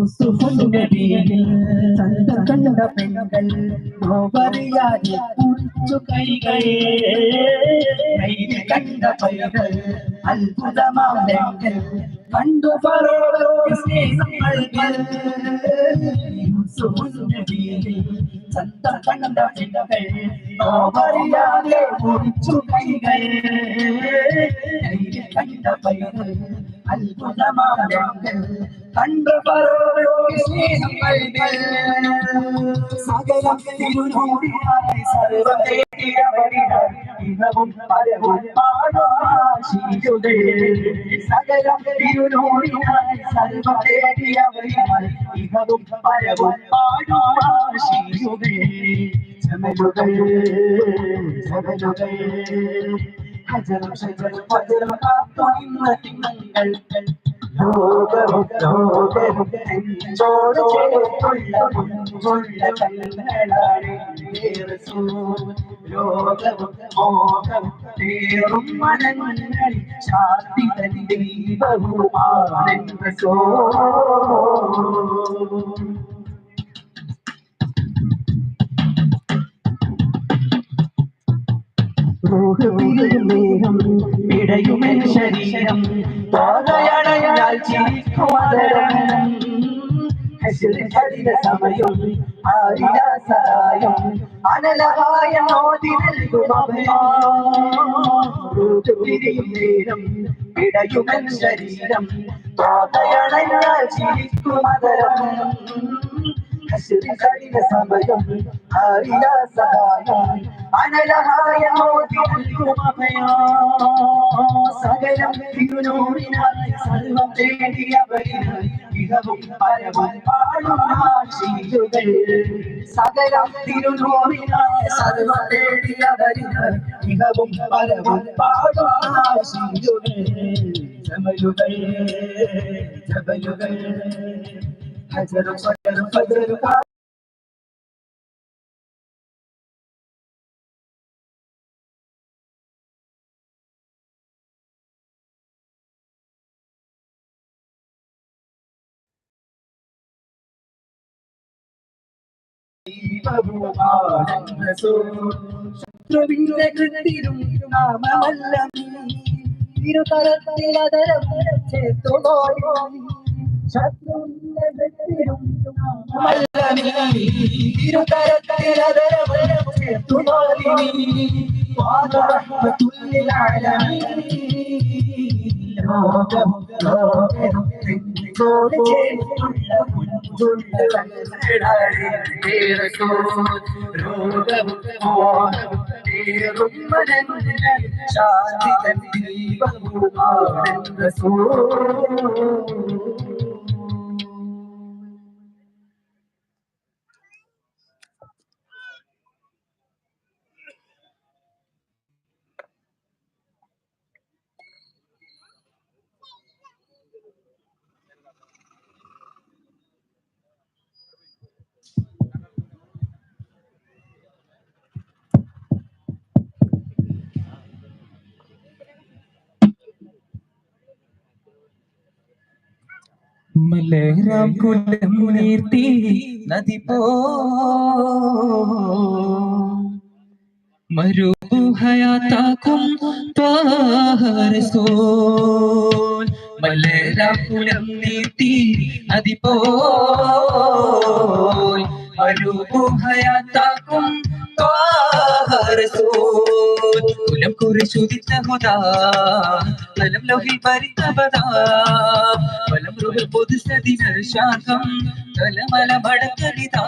യൂസുഫിന്റെ വീട്ടിൽ ചന്ത കണ്ട പെണ്ണുകൾ നോവറിയാതെ കുറിച്ചു കൈകൾ കയ്യിൽ കണ്ട പൈകൾ അത്ഭുതമാവെങ്കിൽ കണ്ടു പറോടോ സ്നേഹങ്ങൾ യൂസുഫിന്റെ വീട്ടിൽ ചന്ത കണ്ട പെണ്ണുകൾ നോവറിയാതെ കുറിച്ചു കൈകൾ കയ്യിൽ കണ്ട പൈകൾ അത്ഭുതമാവെങ്കിൽ കണ്ടു സകലം പരവും പാടുമാശിയുടെ സകലം തിരുനൂറിനായി സർവം തേടിയവരിനായി ഇഹവും പരവും പാടുമാശിയുടെ ചമലുകൾ ചമലുകൾ ഹജറും ശജറും പജറും കാത്തു നിന്ന തിങ്കൾ ലോകവും ലോകവും നെഞ്ചോട് ചേർത്തുള്ള മുൻപുള്ള കണ്ണുകളാണ് ലോകവും മോഹവും പേറും മനങ്ങളിൽ ശാന്തി സോ ൂഹം പിടയുമെൻ ശരീരം പാതയടയാൽ ചിരിക്കുമതരം സമയം ആരില സഹായം അനലഹായ മോദി നൽകും അഭയം നേരം പിടയുമെൻ ശരീരം പാതയടയാൽ ചിരിക്കുമതരം കഠിന സമയം ആരില സഹായം അനലഹായ സകലം തിരുനൂറിനായി സർവം തേടിയവരിനായി ഇഹവും പരവും പാടുമാശിയുകൾ സകലം തിരുനൂറിനായി സർവം തേടിയവരിനായി ഇഹവും പരവും പാടുമാശിയുകൾ ജമലുകൾ ജബലുകൾ ഹജറും ഫജറും ഫജറും ശത്രുവിന്റെ കൃതിരും നാമമല്ല ഇരുതരത്തിലതരം ചേർത്തുപോയി ശത്രുവിന്റെ കൃതിരും നാമമല്ല ഇരുതരത്തിലതരം ചേർത്തുപോയി ശാന്തി തൻ ദീപവുമാണെന്ന് സോ മലരാം കുലം നീർത്തി നദി പോ മരുഭൂഹയാത്താക്കും ത്വാരസോൽ മലരാം കുലം നീർത്തി നദി പോ മരുഭൂഹയാത്താക്കും ത്വാരസോൽ കുലം കുറിച്ചുദിത്ത ഹുദാ കലം ലോഹിൽ പരിതപദാ റുഹൽ പൊതു സദിന ശാഖം കലമല മടക്കലിതാ